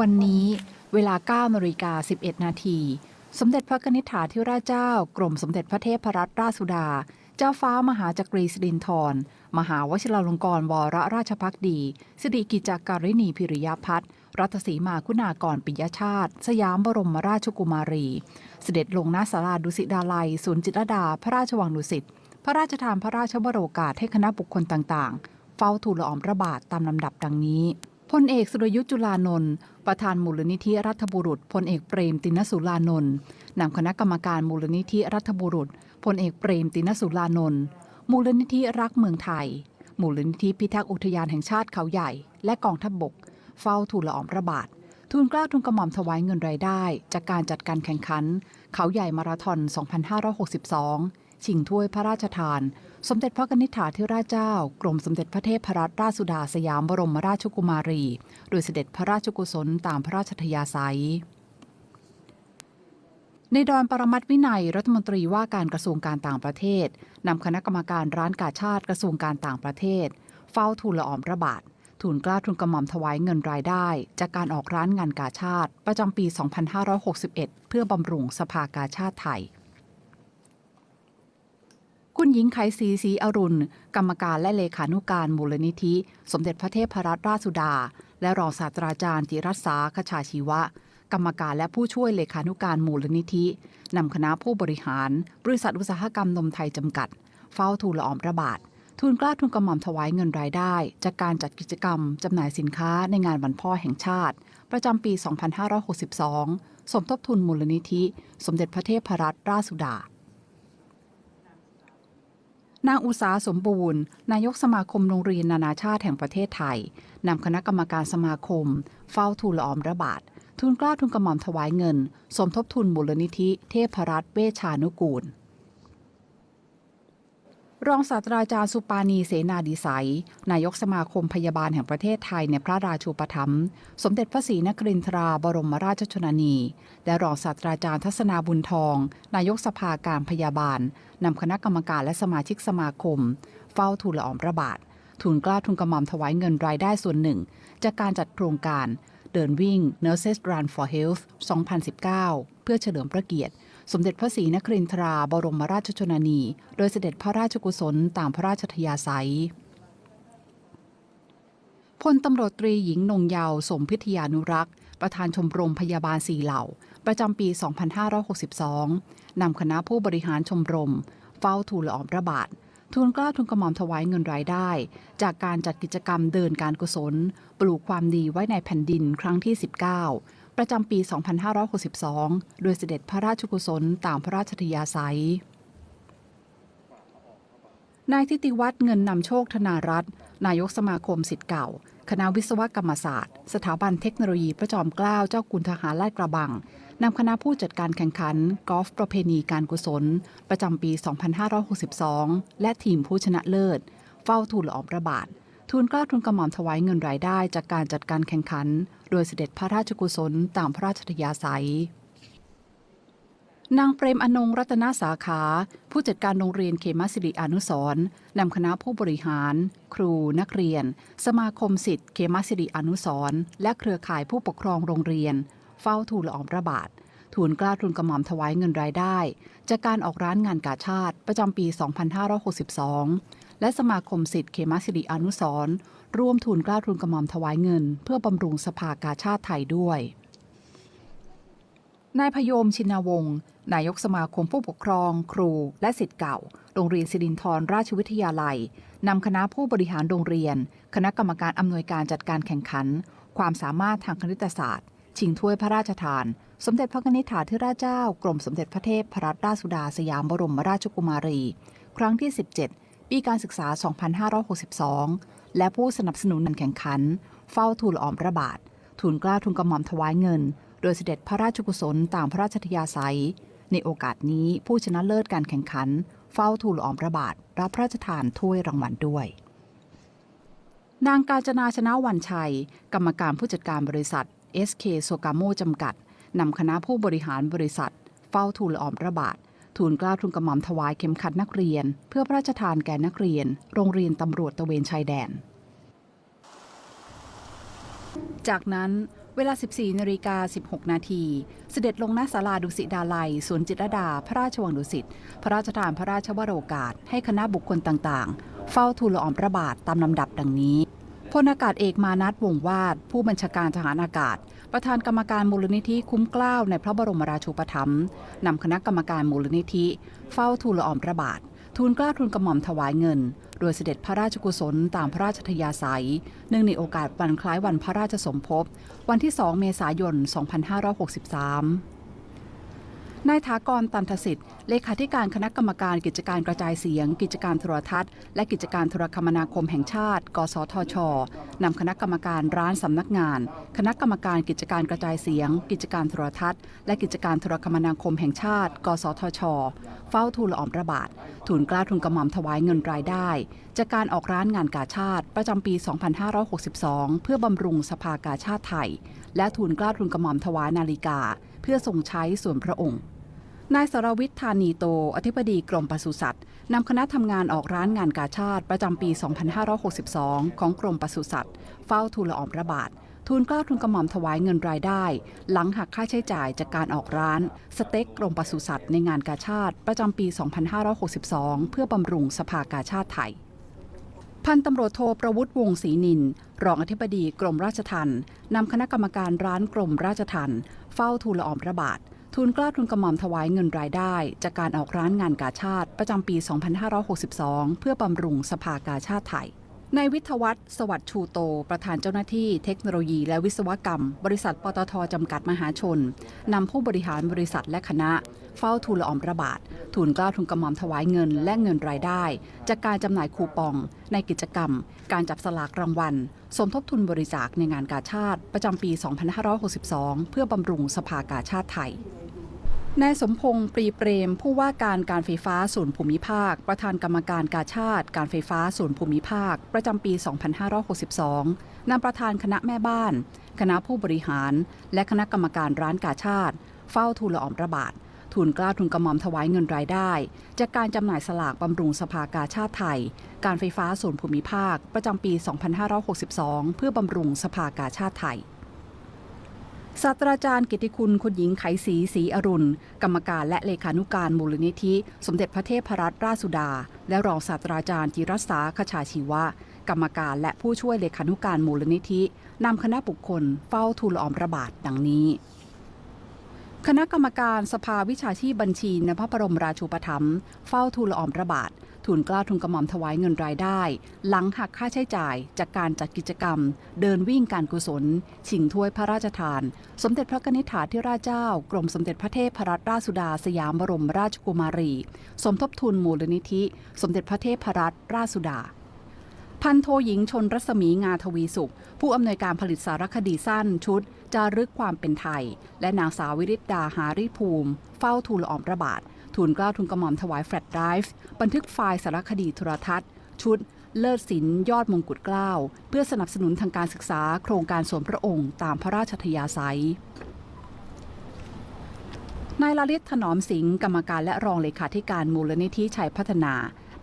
วันนี้เวลา9นาฬิกา11 นาที สมเด็จพระนิษฐาธิราชเจ้า กรมสมเด็จพระเทพรัตนราชสุดา เจ้าฟ้ามหาจักรีสิรินธรมหาวชิราลงกรณ์วรราชพักดี สิริกิจาการิณีพิริยพัฒน์รัตสีมาคุณากรปิยชาติ สยามบรมราชกุมารี เสด็จลงนาศาลาดุสิตดาลัยศูนย์จิตรดา พระราชวังดุสิต พระราชทานพระราชวโรกาสให้คณะบุคคลต่างๆ เฝ้าทูลละอองพระบาทตามลำดับดังนี้ พลเอกสุรยุทธ์จุลานนท์ประธานมูลนิธิรัฐบุรุษพลเอกเปรมตินสุรานนท์นำคณะกรรมการมูลนิธิรัฐบุรุษพลเอกเปรมตินสุรานนท์มูลนิธิรักเมืองไทย มูลนิธิพิทักษ์อุทยานแห่งชาติเขาใหญ่ และกองทัพบบก เฝ้าทูลละอองระบาททูลเกล้าทูลกระหม่อมถวายเงินรายได้ จากการจัดการแข่งขัน เขาใหญ่มาราธอน 2562 ชิงถ้วยพระราชทาน สมเด็จพระนิษฐาธิราชเจ้า กรมสมเด็จพระเทพรัตนราชสุดาสยามบรมราชกุมารี โดยเสด็จพระราชกุศลตามพระราชทยาศัย ในดอนปรมัตวินัยรัฐมนตรีว่าการกระทรวงการต่างประเทศนำคณะกรรมการร้านกาชาติกระทรวงการต่างประเทศ เฝ้าทูลละอองพระบาททูลเกล้าทูลกระหม่อมถวายเงินรายได้ จากการออกร้านงานกาชาติ ประจำปี 2561 เพื่อบำรุงสภากาชาติไทย คุณหญิงไขศรีศรีอรุณ กรรมการและเลขานุการมูลนิธิ สมเด็จพระเทพรัตนราชสุดา และรองศาสตราจารย์จิรัตษาคชาชีวะ กรรมการและผู้ช่วยเลขานุการมูลนิธินำคณะผู้บริหาร บริษัทอุตสาหกรรมนมไทยจำกัด เฝ้าทูลละอองพระบาททูลเกล้าทูลกระหม่อมถวายเงินรายได้ จากการจัดกิจกรรมจำหน่ายสินค้าในงานวันพ่อแห่งชาติ ประจำปี 2562 สมทบทุนมูลนิธิ สมเด็จพระเทพรัตนราชสุดา นางอุษาสมบูรณ์ นายกสมาคมโรงเรียนนานาชาติแห่งประเทศไทยนำคณะกรรมการสมาคม เฝ้าทูลละอองพระบาดทูลกล้าทูลกระหม่อมถวายเงิน สมทบทุนมูลนิธิ เทพรัตน์เวชานุกูล รองศาสตราจารย์สุปานีเสนาดีไซยนายกสมาคมพยาบาลแห่งประเทศไทยในพระราชูปถัมภ์สมเด็จพระศรีนครินทราบรมราชชนนี และรองศาสตราจารย์ทัศนาบุญทอง นายกสภาการพยาบาล นำคณะกรรมการและสมาชิกสมาคม เฝ้าทูลละอองระบาททูลกล้าทูลกระหม่อมถวายเงินรายได้ส่วนหนึ่ง จากการจัดโครงการ เดินวิ่ง Nurses Run for Health 2019 เพื่อเฉลิมพระเกียรติ สมเด็จพระศรีนครินทราบรมราชชนนี โดยเสด็จพระราชกุศลตามพระราชทยาศัยพลตำรวจตรีหญิงนงเยาวสมพิทยานุรักษ์ ประธานชมรมพยาบาลสี่เหล่า ประจำปี 2562 นำคณะผู้บริหารชมรม เฝ้าทูลละอองพระบาททูลกล้าทูลกระหม่อมถวายเงินรายได้ จากการจัดกิจกรรมเดินการกุศล ปลูกความดีไว้ในแผ่นดินครั้งที่ 19 ประจำปี 2562 โดยเสด็จพระราชกุศลตามพระราชทยาศัย นายทิติวัฒน์เงินนำโชคธนารัตน์นายกสมาคมสิทธิ์เก่า คณะวิศวกรรมศาสตร์ สถาบันเทคโนโลยีพระจอมเกล้าเจ้าคุณทหารลาดกระบังนำคณะผู้จัดการแข่งขันกอล์ฟประเพณีการกุศล ประจำปี 2562 และทีมผู้ชนะเลิศ เฝ้าทูลละอองพระบาท ทูลกล้าทูลกระหม่อมถวายเงินรายได้จากการจัดการแข่งขัน โดยเสด็จพระราชกุศลตามพระราชทยาศัย นางเปรมอนงรัตนสาขา ผู้จัดการโรงเรียนเขมสิริอนุสรนำคณะผู้บริหาร ครู นักเรียน สมาคมสิทธิ์เขมสิริอนุสรและเครือข่ายผู้ปกครองโรงเรียน เฝ้าทูลละอองพระบาททูลกล้าทูลกระหม่อมถวายเงินรายได้ จากการออกร้านงานกาชาติประจำปี 2562 และสมาคมสิทธิ์เขมสิริอนุสร์ร่วมทูลเกล้าทูลกระหม่อมถวายเงิน เพื่อบำรุงสภากาชาติไทยด้วยนายพยมชินวงศ์นายกสมาคมผู้ปกครอง ครู และสิทธิ์เก่า โรงเรียนสิรินธรราชวิทยาลัยนำคณะผู้บริหารโรงเรียน คณะกรรมการอำนวยการจัดการแข่งขัน ความสามารถทางคณิตศาสตร์ ชิงถ้วยพระราชทาน สมเด็จพระนิษฐาธิราชเจ้ากรมสมเด็จพระเทพพรัตนราชสุดาสยามบรมราชกุมารี ครั้งที่ 17 ปีการศึกษา 2562 และผู้สนับสนุนการแข่งขัน เฝ้าทูลอองพระบาททูลกล้าทูลกระหม่อมถวายเงิน โดยเสด็จพระราชกุศลตามพระราชทยาศัย ในโอกาสนี้ผู้ชนะเลิศการแข่งขัน เฝ้าทูลอองพระบาทรับพระราชทานถ้วยรางวัลด้วยนางกาญจนาชนะวันชัย กรรมการผู้จัดการบริษัท SK โซกาโมจำกัด นำคณะผู้บริหารบริษัท เฝ้าทูลอองพระบาท ทูลกล้าทูลกระหม่อมถวายเข็มขัดนักเรียน เพื่อพระราชทานแก่นักเรียน โรงเรียนตำรวจตะเวนชายแดน จากนั้นเวลา 14นาฬิกา16 นาที เสด็จลงณศาลาดุสิตดาลัย สวนจิตรดา พระราชวังดุสิต พระราชทานพระราชวโรกาส ให้คณะบุคคลต่างๆ เฝ้าทูลละอองพระบาทตามลำดับดังนี้ พลอากาศเอกมานัทวงวาด ผู้บัญชาการทหารอากาศ ประธานกรรมการมูลนิธิคุ้มเกล้าในพระบรมราชูปถัมภ์นำคณะกรรมการมูลนิธิ เฝ้าทูลละอองพระบาททูลกล้าทูลกระหม่อมถวายเงิน โดยเสด็จพระราชกุศลตามพระราชทยาศัย เนื่องในโอกาสวันคล้ายวันพระราชสมภพ วันที่ 2 เมษายน 2563 นายถากรตันทสิทธิ์ เลขาธิการคณะกรรมการกิจการกระจายเสียง กิจการโทรทัศน์ และกิจการโทรคมนาคมแห่งชาติ กสทช นำคณะกรรมการร้านสำนักงาน คณะกรรมการกิจการกระจายเสียง กิจการโทรทัศน์ และกิจการโทรคมนาคมแห่งชาติ กสทช เฝ้าทูลอองพระบาททูลกล้าทูลกระหม่อมถวายเงินรายได้ จากการออกร้านงานกาชาติ ประจำปี 2562 เพื่อบำรุงสภากาชาติไทย และทูลกล้าทูลกระหม่อมถวายนาฬิกา เพื่อทรงใช้ส่วนพระองค์ นายสรวิทย์ธานีโต อธิบดีกรมปศุสัตว์นำคณะทำงานออกร้านงานกาชาติประจำปี 2562 ของกรมปศุสัตว์เฝ้าทูลละอองระบาททูลเกล้าทูลกระหม่อมถวายเงินรายได้ หลังหักค่าใช้จ่ายจากการออกร้าน สเต็กกรมปศุสัตว์ในงานกาชาติประจำปี 2562 เพื่อบำรุงสภากาชาติไทยพันตำรวจโทประวุฒิวงศรีนิน รองอธิบดีกรมราชทัณฑ์นำคณะกรรมการร้านกรมราชทัณฑ์เฝ้าทูลละอองพระบาท ทูลเกล้าทูลกระหม่อมถวายเงินรายได้ จากการออกร้านงานกาชาติประจำปี 2562 เพื่อบำรุงสภากาชาติไทยนายวิทยวัฒน์สวัสดิ์ชูโต ประธานเจ้าหน้าที่เทคโนโลยีและวิศวกรรม บริษัทปตทจำกัดมหาชน นำผู้บริหารบริษัทและคณะ เฝ้าทูลละอองพระบาททูลกล้าทูลกระหม่อมถวายเงินและเงินรายได้ จากการจำหน่ายคูปอง ในกิจกรรม การจับสลากรางวัล สมทบทุนบริจาคในงานกาชาติ ประจำปี 2562 เพื่อบำรุงสภากาชาติไทย นายสมพงษ์ปรีเปรม ผู้ว่าการการไฟฟ้าส่วนภูมิภาค ประธานกรรมการกาชาติ การไฟฟ้าส่วนภูมิภาค ประจำปี 2562 นำประธานคณะแม่บ้าน คณะผู้บริหาร และคณะกรรมการร้านกาชาติ เฝ้าทูลละอองพระบาททูลเกล้าทูลกระหม่อมถวายเงินรายได้ จากการจำหน่ายสลากบำรุงสภากาชาติไทย การไฟฟ้าส่วนภูมิภาค ประจำปี 2562 เพื่อบำรุงสภากาชาติไทย ศาสตราจารย์กิติคุณคุณหญิงไขศรีศรีอรุณ กรรมการและเลขานุการมูลนิธิ สมเด็จพระเทพรัตนราชสุดา และรองศาสตราจารย์จิรัสาขชาชีวะ กรรมการและผู้ช่วยเลขานุการมูลนิธินำคณะบุคคลเฝ้าทูลออมระบาดดังนี้ คณะกรรมการสภาวิชาชีพบัญชีในพระบรมราชูปถัมภ์เฝ้าทูลละอองพระบาททูลกล้าทูลกระหม่อมถวายเงินรายได้ หลังหักค่าใช้จ่ายจากการจัดกิจกรรม เดินวิ่งการกุศล ชิงถ้วยพระราชทาน สมเด็จพระกนิษฐาธิราชเจ้า กรมสมเด็จพระเทพรัตนราชสุดาสยามบรมราชกุมารี สมทบทุนมูลนิธิ สมเด็จพระเทพรัตนราชสุดาพันโทหญิงชนรัศมีงาทวีสุข ผู้อำนวยการผลิตสารคดีสั้นชุด จารึกความเป็นไทย และนางสาววิริดาหาริภูมิ เฝ้าทูลละอองพระบาททูลกล้าทูลกระหม่อมถวายแฟลชไดรฟ์บันทึกไฟล์สารคดีโทรทัศน์ ชุด เลิศศิลป์ยอดมงกุฎเกล้าเพื่อสนับสนุนทางการศึกษาโครงการสวนพระองค์ตามพระราชทยาศัยนายลลิตถนอมสิงห์กรรมการและรองเลขาธิการมูลนิธิชัยพัฒนา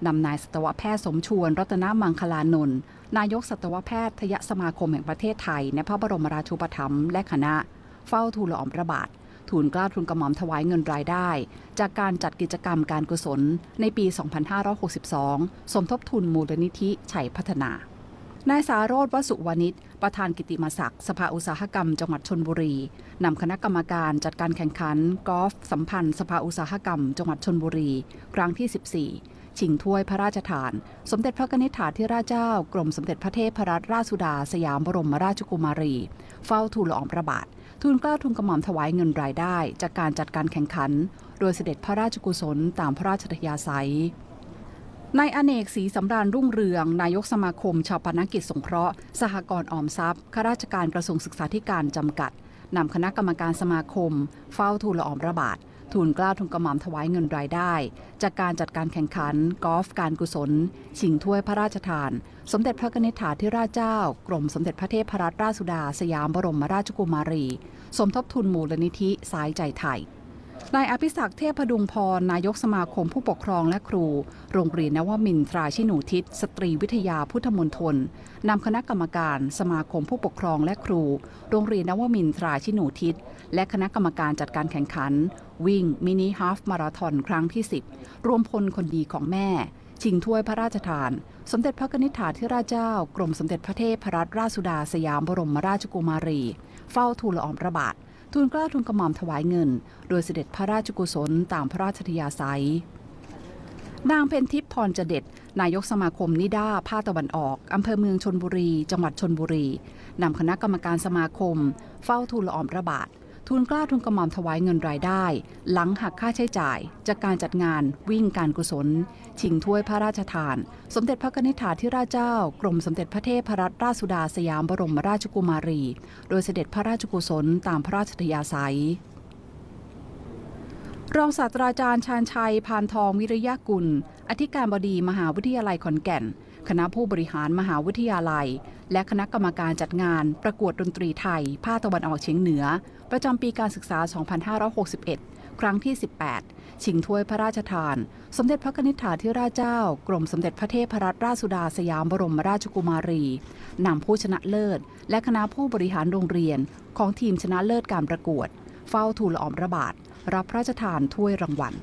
นำนายสตวแพทย์สมชวน รัตนมังคลานนท์ นายกสัตวแพทยสมาคมแห่งประเทศไทย ในพระบรมราชูปถัมภ์และคณะ เฝ้าทูลละอองพระบาททูลกล้าทูลกระหม่อมถวายเงินรายได้ จากการจัดกิจกรรมการกุศลในปี 2562 สมทบทุนมูลนิธิชัยพัฒนานายสาโรธวสุวานิชประธานกิติมศักดิ์สภาอุตสาหกรรมจังหวัดชนบุรีนำคณะกรรมการจัดการแข่งขันกอล์ฟสัมพันธ์ สภาอุตสาหกรรม จังหวัดชนบุรี ครั้งที่ 14 ชิงถ้วยพระราชทาน สมเด็จพระนิษฐาธิราชเจ้า กรมสมเด็จพระเทพรัตนราชสุดา สยามบรมราชกุมารี เฝ้าทูลละอองพระบาททูลเกล้าทูลกระหม่อมถวายเงินรายได้ จากการจัดการแข่งขัน โดยเสด็จพระราชกุศลตามพระราชทยาศัยนายอเนกศรีสำราญรุ่งเรือง นายกสมาคม ชาวปนักิจสงเคราะห์ สหกรณ์ออมทรัพย์ข้าราชการกระทรวงศึกษาธิการจำกัดนำคณะกรรมการสมาคม เฝ้าทูลละอองพระบาท ทูลกล้าทุนกระหม่อมถวายเงินรายได้ จากการจัดการแข่งขันกอล์ฟการกุศล ชิงถ้วยพระราชทาน สมเด็จพระนิษฐาธิราชเจ้า กรมสมเด็จพระเทพรัตนราชสุดา สยามบรมราชกุมารี สมทบทุนมูลนิธิสายใจไทย นายอภิศักดิ์เทพดุงพร นายกสมาคมผู้ปกครองและครู โรงเรียนนวมินทราชินูทิศ สตรีวิทยาพุทธมณฑลนำคณะกรรมการสมาคมผู้ปกครองและครู โรงเรียนนวมินทราชินูทิศ และคณะกรรมการจัดการแข่งขัน วิ่ง มินิฮาฟมาราธอนครั้งที่ 10 รวมพลคนดีของแม่ ชิงถ้วยพระราชทาน สมเด็จพระนิธิถาธิราชเจ้า กรมสมเด็จพระเทพรัตนราชสุดาสยามบรมราชกุมารี เฝ้าทูลละอองพระบาท ทูลกล้าทูลกระหม่อมถวายเงิน โดยเสด็จพระราชกุศลตามพระราชธยาศัย นางเพนทิพย์พรเจเด็ดนายกสมาคมนิด้าภาคตะวันออกอำเภอเมืองชนบุรี จังหวัดชนบุรีนำคณะกรรมการสมาคม เฝ้าทูลละออมระบาด ทูลเกล้าทูลกระหม่อมถวายเงินรายได้ หลังหักค่าใช้จ่าย จากการจัดงานวิ่งการกุศล ชิงถ้วยพระราชทาน สมเด็จพระนิธิถาธิราชเจ้า กรมสมเด็จพระเทพรัตนราชสุดาสยามบรมราชกุมารี โดยเสด็จพระราชกุศลตามพระราชทยาศัยรองศาสตราจารย์ชาญชัย พานทองวิริยะกุล อธิการบดีมหาวิทยาลัยขอนแก่น คณะผู้บริหารมหาวิทยาลัย และคณะกรรมการจัดงานประกวดดนตรีไทย ภาคตะวันออกเฉียงเหนือ ประจำปีการศึกษา 2561 ครั้งที่ 18 ชิงถ้วยพระราชทาน สมเด็จพระนิธิถาธิราชเจ้า กรมสมเด็จพระเทพรัตนราชสุดาสยามบรมราชกุมารี นำผู้ชนะเลิศ และคณะผู้บริหารโรงเรียน ของทีมชนะเลิศการประกวด เฝ้าทูลละอองพระบาทรับพระราชทานถ้วยรางวัล